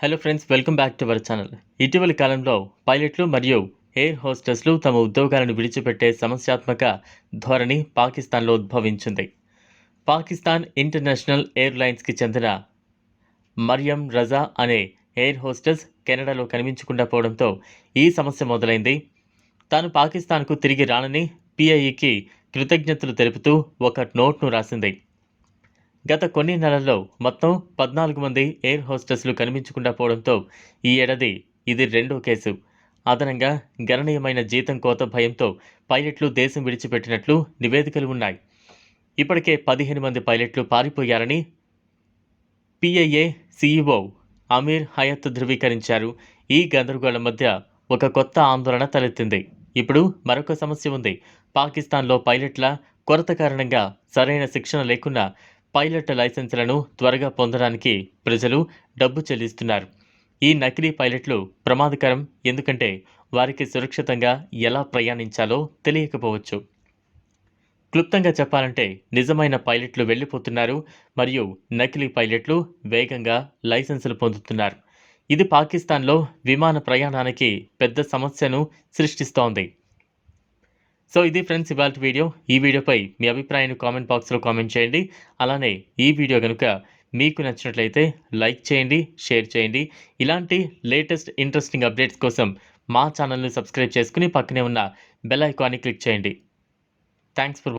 Hello friends welcome back to our channel ఇటీవలి కాలంలో పైలట్లు మరియు ఎయిర్ హోస్టెస్లు తమ ఉద్యోగాలను విడిచిపెట్టే సమస్యాత్మక ధోరణి పాకిస్తాన్లో ఉద్భవించింది. పాకిస్తాన్ ఇంటర్నేషనల్ ఎయిర్లైన్స్కి చెందిన మరియం రజా అనే ఎయిర్ హోస్టెస్ కెనడాలో కనిపించకుండా పోవడంతో ఈ సమస్య మొదలైంది. తాను పాకిస్తాన్కు తిరిగి రానని పిఐఈకి కృతజ్ఞతలు తెలుపుతూ ఒక నోట్ను రాసింది. గత కొన్ని నెలల్లో మొత్తం పద్నాలుగు మంది ఎయిర్ హోస్టెస్లు కనిపించకుండా పోవడంతో ఈ ఏడాది ఇది రెండో కేసు. అదనంగా గణనీయమైన జీతం కోత భయంతో పైలట్లు దేశం విడిచిపెట్టినట్లు నివేదికలు ఉన్నాయి. ఇప్పటికే పదిహేను మంది పైలట్లు పారిపోయారని పిఐఏ సీఈఓ అమీర్ హయత్ ధృవీకరించారు. ఈ గందరగోళం మధ్య ఒక కొత్త ఆందోళన తలెత్తింది. ఇప్పుడు మరొక సమస్య ఉంది. పాకిస్తాన్లో పైలట్ల కొరత కారణంగా సరైన శిక్షణ లేకున్నా పైలట్ లైసెన్సులను త్వరగా పొందడానికి ప్రజలు డబ్బు చెల్లిస్తున్నారు. ఈ నకిలీ పైలట్లు ప్రమాదకరం. ఎందుకంటే వారికి సురక్షితంగా ఎలా ప్రయాణించాలో తెలియకపోవచ్చు. క్లుప్తంగా చెప్పాలంటే నిజమైన పైలట్లు వెళ్ళిపోతున్నారు మరియు నకిలీ పైలట్లు వేగంగా లైసెన్సులు పొందుతున్నారు. ఇది పాకిస్తాన్లో విమాన ప్రయాణానికి పెద్ద సమస్యను సృష్టిస్తోంది. సో ఇది ఫ్రెండ్స్ ఇవాళ వీడియో. ఈ వీడియోపై మీ అభిప్రాయాన్ని కామెంట్ బాక్స్లో కామెంట్ చేయండి. అలానే ఈ వీడియో కనుక మీకు నచ్చినట్లయితే లైక్ చేయండి షేర్ చేయండి. ఇలాంటి లేటెస్ట్ ఇంట్రెస్టింగ్ అప్డేట్స్ కోసం మా ఛానల్ని సబ్స్క్రైబ్ చేసుకుని పక్కనే ఉన్న బెల్ ఐకాన్ని క్లిక్ చేయండి. Thanks for